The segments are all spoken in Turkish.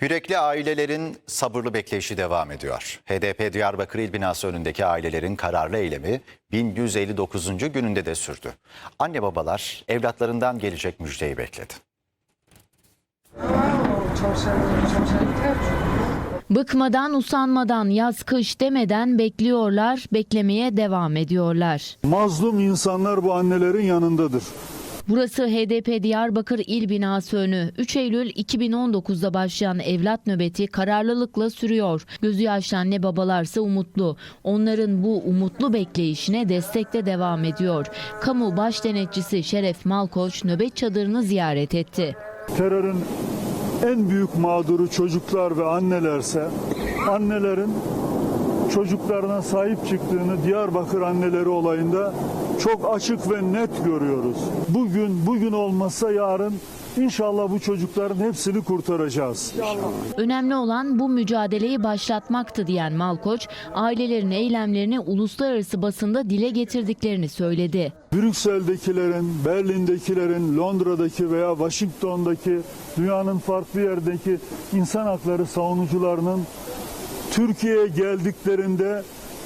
Yürekli ailelerin sabırlı bekleyişi devam ediyor. HDP Diyarbakır İl Binası önündeki ailelerin kararlı eylemi 1159. gününde de sürdü. Anne babalar evlatlarından gelecek müjdeyi bekledi. Bıkmadan usanmadan yaz kış demeden bekliyorlar, beklemeye devam ediyorlar. Mazlum insanlar bu annelerin yanındadır. Burası HDP Diyarbakır İl Binası önü. 3 Eylül 2019'da başlayan evlat nöbeti kararlılıkla sürüyor. Gözü yaşlı anne babalarsa umutlu. Onların bu umutlu bekleyişine destekte devam ediyor. Kamu baş denetçisi Şeref Malkoç nöbet çadırını ziyaret etti. Terörün en büyük mağduru çocuklar ve annelerse annelerin çocuklarına sahip çıktığını Diyarbakır anneleri olayında çok açık ve net görüyoruz. Bugün bugün olmazsa yarın inşallah bu çocukların hepsini kurtaracağız. Önemli olan bu mücadeleyi başlatmaktı diyen Malkoç, ailelerin eylemlerini uluslararası basında dile getirdiklerini söyledi. Brüksel'dekilerin, Berlin'dekilerin, Londra'daki veya Washington'daki dünyanın farklı yerdeki insan hakları savunucularının Türkiye'ye geldiklerinde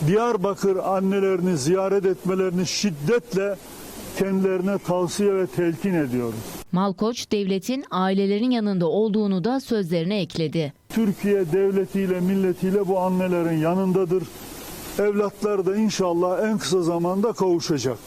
Diyarbakır annelerini ziyaret etmelerini şiddetle kendilerine tavsiye ve telkin ediyoruz. Malkoç, devletin ailelerin yanında olduğunu da sözlerine ekledi. Türkiye devletiyle milletiyle bu annelerin yanındadır. Evlatlar da inşallah en kısa zamanda kavuşacak.